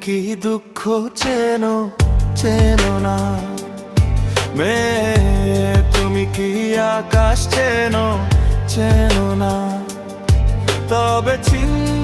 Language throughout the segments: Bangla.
কি দুঃখ চেনো চেনো না? মে তুমি কি আকাশ চেনো চেনো না? তবে চিনবে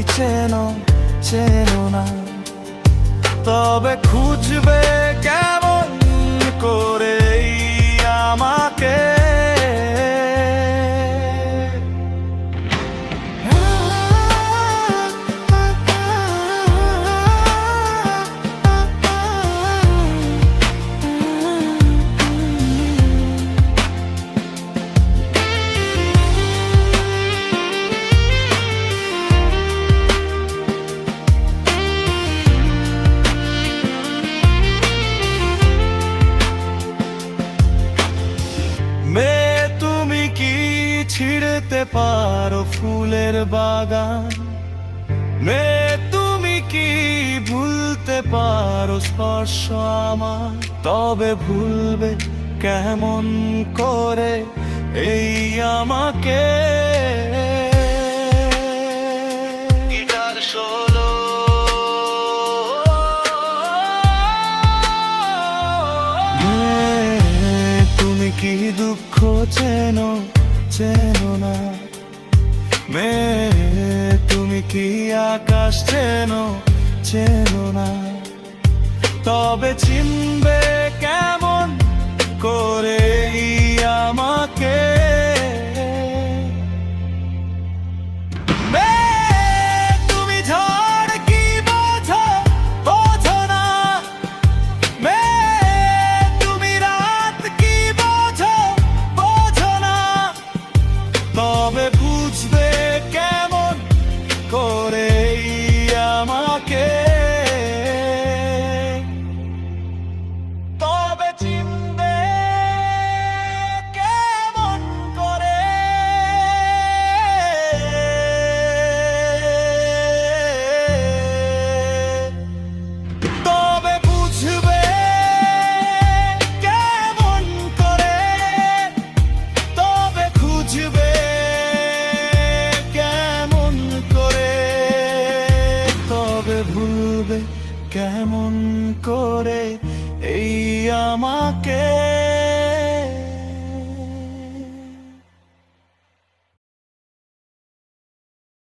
কি চেনো চেনো না। তবে খুঁজবে কেমন পারো ফুলের বাগান। মে তুমি কি ভুলতে পারো স্পর্শ আমার? তবে ভুলবে কেমন করে এই আমাকে? Guitar solo. তুমি কি দুঃখ চেনো চেনো না? মেয়ে তুমি কি আকাশ চেনো চেনো না? তবে চিনবে কেমন ভুলবে কেমন করে? এই আমাকে